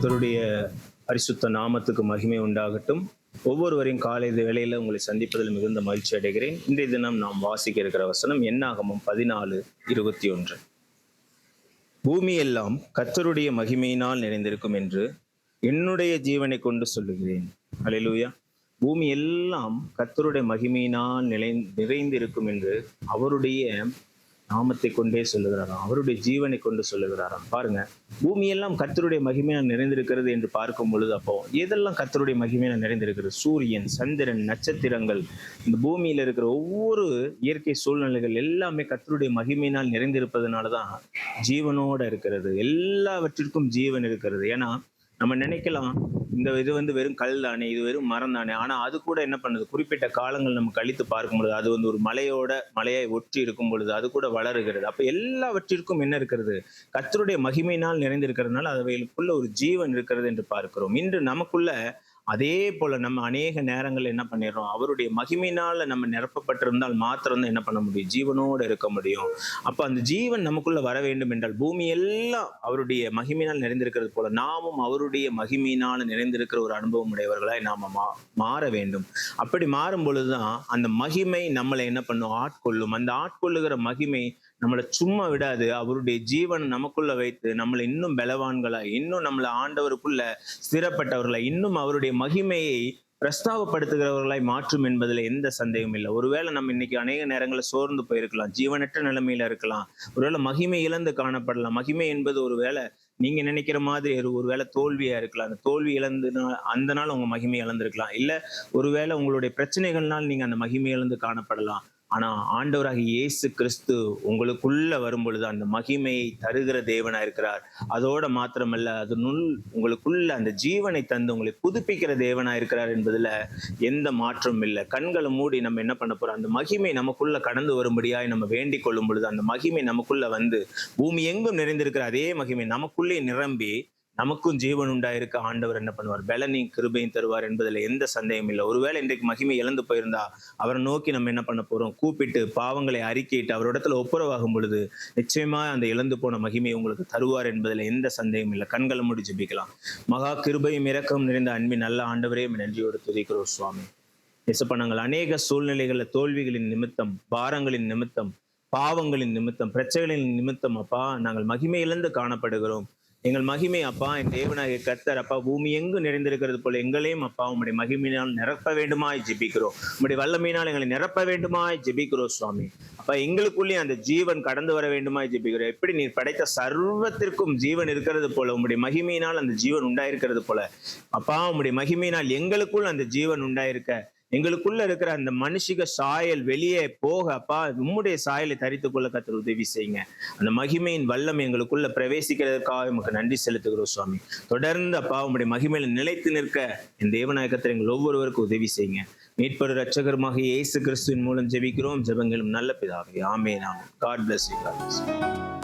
கத்தருடைய பரிசுத்த நாமத்துக்கு மகிமை உண்டாகட்டும். ஒவ்வொருவரையும் காலை வேளையில உங்களை சந்திப்பதில் மிகுந்த மகிழ்ச்சி அடைகிறேன். இன்றைய தினம் நாம் வாசிக்க இருக்கிற வசனம் என்னாகமும் பதினாலு இருபத்தி ஒன்று பூமி எல்லாம் மகிமையினால் நிறைந்திருக்கும் என்று என்னுடைய ஜீவனை கொண்டு சொல்லுகிறேன். அல்லேலூயா பூமி எல்லாம் கத்தருடைய மகிமையினால் நிலை நிறைந்திருக்கும் என்று அவருடைய நாமத்தை கொண்டே சொல்லுகிறாராம். அவருடைய ஜீவனை கொண்டு சொல்லுகிறாராம். பாருங்க பூமியெல்லாம் கத்தருடைய மகிமையால் நிறைந்திருக்கிறது என்று பார்க்கும் பொழுது அப்போ எதெல்லாம் கத்தருடைய மகிமையால் நிறைந்திருக்கிறது? சூரியன் சந்திரன் நட்சத்திரங்கள் இந்த பூமியில் இருக்கிற ஒவ்வொரு இயற்கை சூழ்நிலைகள் எல்லாமே கத்தருடைய மகிமையினால் நிறைந்திருப்பதனால தான் ஜீவனோட இருக்கிறது. எல்லாவற்றிற்கும் ஜீவன் இருக்கிறது. ஏன்னா நம்ம நினைக்கலாம் இந்த இது வந்து வெறும் கல் தானே இது வெறும் மரம் தானே. ஆனா அது கூட என்ன பண்ணுது? குறிப்பிட்ட காலங்கள் நம்ம கழித்து பார்க்கும் பொழுது அது வந்து ஒரு மலையோட மலையை ஒற்றி இருக்கும் பொழுது அது கூட வளருகிறது. அப்ப எல்லாவற்றிற்கும் என்ன இருக்கிறது? கத்தருடைய மகிமையினால் நிறைந்திருக்கிறதுனால அவைகளுக்குள்ள ஒரு ஜீவன் இருக்கிறது என்று பார்க்கிறோம். இன்று நமக்குள்ள அதே போல நம்ம அநேக நேரங்கள் என்ன பண்ணிடுறோம்? அவருடைய மகிமையினால நம்ம நிரப்பப்பட்டிருந்தால் மாத்திரம்தான் என்ன பண்ண முடியும்? ஜீவனோடு இருக்க முடியும். அப்ப அந்த ஜீவன் நமக்குள்ள வர வேண்டும் என்றால் பூமி எல்லாம் அவருடைய மகிமையினால் நிறைந்திருக்கிறது போல நாமும் அவருடைய மகிமையினால் நிறைந்திருக்கிற ஒரு அனுபவம் உடையவர்களாய் நாம மா மாற வேண்டும். அப்படி மாறும் பொழுதுதான் அந்த மகிமை நம்மளை என்ன பண்ணும்? ஆட்கொள்ளும். அந்த ஆட்கொள்ளுகிற மகிமை நம்மளை சும்மா விடாது. அவருடைய ஜீவன் நமக்குள்ள வைத்து நம்மளை இன்னும் பலவான்களா இன்னும் நம்மளை ஆண்டவருக்குள்ள ஸ்திரப்பட்டவர்களா இன்னும் அவருடைய மகிமையை பிரஸ்தாவப்படுத்துகிறவர்களாய் மாற்றும் என்பதில் எந்த சந்தேகமும் இல்லை. ஒருவேளை நம்ம இன்னைக்கு அநேக நேரங்களில் சோர்ந்து போயிருக்கலாம் ஜீவனற்ற நிலைமையில இருக்கலாம். ஒருவேளை மகிமை இழந்து காணப்படலாம். மகிமை என்பது ஒருவேளை நீங்க நினைக்கிற மாதிரி ஒரு ஒருவேளை தோல்வியா இருக்கலாம். அந்த தோல்வி இழந்து அந்த நாள் உங்க மகிமை இழந்திருக்கலாம். இல்ல ஒருவேளை உங்களுடைய பிரச்சனைகள்னால் நீங்க அந்த மகிமை இழந்து காணப்படலாம். ஆனா ஆண்டவராக இயேசு கிறிஸ்து உங்களுக்குள்ள வரும்பொழுது அந்த மகிமையை தருகிற தேவனா இருக்கிறார். அதோட மாத்திரமல்ல அது நுள் உங்களுக்குள்ள அந்த ஜீவனை தந்து உங்களை புதுப்பிக்கிற தேவனா இருக்கிறார் என்பதுல எந்த மாற்றமும் இல்லை. கண்களை மூடி நம்ம என்ன பண்ண போறோம்? அந்த மகிமை நமக்குள்ள கடந்து வரும்படியாய் நம்ம வேண்டிக் கொள்ளும் பொழுது அந்த மகிமை நமக்குள்ள வந்து பூமி எங்கும் நிறைந்திருக்கிற அதே மகிமை நமக்குள்ளே நிரம்பி நமக்கும் ஜீவன் உண்டாயிருக்க ஆண்டவர் என்ன பண்ணுவார்? பலனையும் கிருபையும் தருவார் என்பதில் எந்த சந்தேகம் இல்லை. ஒருவேளை இன்றைக்கு மகிமை இழந்து போயிருந்தா அவரை நோக்கி நம்ம என்ன பண்ண போறோம்? கூப்பிட்டு பாவங்களை அறிக்கையிட்டு அவரிடத்துல ஒப்புரவாகும் பொழுது நிச்சயமா அந்த இழந்து போன மகிமை உங்களுக்கு தருவார் என்பதில் எந்த சந்தேகம் இல்லை. கண்களை மூடி ஜெபிக்கலாம். மகா கிருபையும் இறக்கம் நிறைந்த அன்பின் நல்ல ஆண்டவரே நன்றியோடு துதிக்கிறோம் சுவாமி. இசப்ப நாங்கள் அநேக சூழ்நிலைகளில் தோல்விகளின் நிமித்தம் பாரங்களின் நிமித்தம் பாவங்களின் நிமித்தம் பிரச்சனைகளின் நிமித்தம் அப்பா நாங்கள் மகிமை இழந்து காணப்படுகிறோம். எங்கள் மகிமை அப்பா என் தேவனாகிய கர்த்தர் அப்பா பூமி எங்கு நிறைந்திருக்கிறது போல எங்களையும் அப்பா உம்முடைய மகிமையினால் நிரப்ப வேண்டுமாய் ஜெபிக்கிறோம். உம்முடைய வல்லமையினால் எங்களை நிரப்ப வேண்டுமாய் ஜெபிக்கிறோம் சுவாமி. அப்பா எங்களுக்குள்ளே அந்த ஜீவன் கடந்து வர வேண்டுமாய் ஜெபிக்கிறோம். எப்படி நீர் படைத்த சர்வத்திற்கும் ஜீவன் இருக்கிறது போல உம்முடைய மகிமையினால் அந்த ஜீவன் உண்டாயிருக்கிறது போல. அப்பா உம்முடைய மகிமையினால் எங்களுக்குள் அந்த ஜீவன் உண்டாயிருக்க எங்களுக்குள்ள இருக்கிற அந்த மனுஷிக சாயல் வெளியே போக அப்பா உம்முடைய சாயலை தரித்துக் கொள்ள கத்தர் உதவி செய்யுங்க. அந்த மகிமையின் வல்லம் எங்களுக்குள்ள பிரவேசிக்கிறதுக்காக உமக்கு நன்றி செலுத்துகிறோம் சுவாமி. தொடர்ந்து அப்பா உம்முடைய மகிமையில நிலைத்து நிற்க இந்த தேவநாயகத்தில் எங்கள் ஒவ்வொருவருக்கும் உதவி செய்யுங்க. மீட்பரு ரட்சகருமாக இயேசு கிறிஸ்துவின் மூலம் ஜெபிக்கிறோம். ஜெபங்களும் நல்ல பிதாவே. ஆமே நாம் காட் பிளஸ் யூ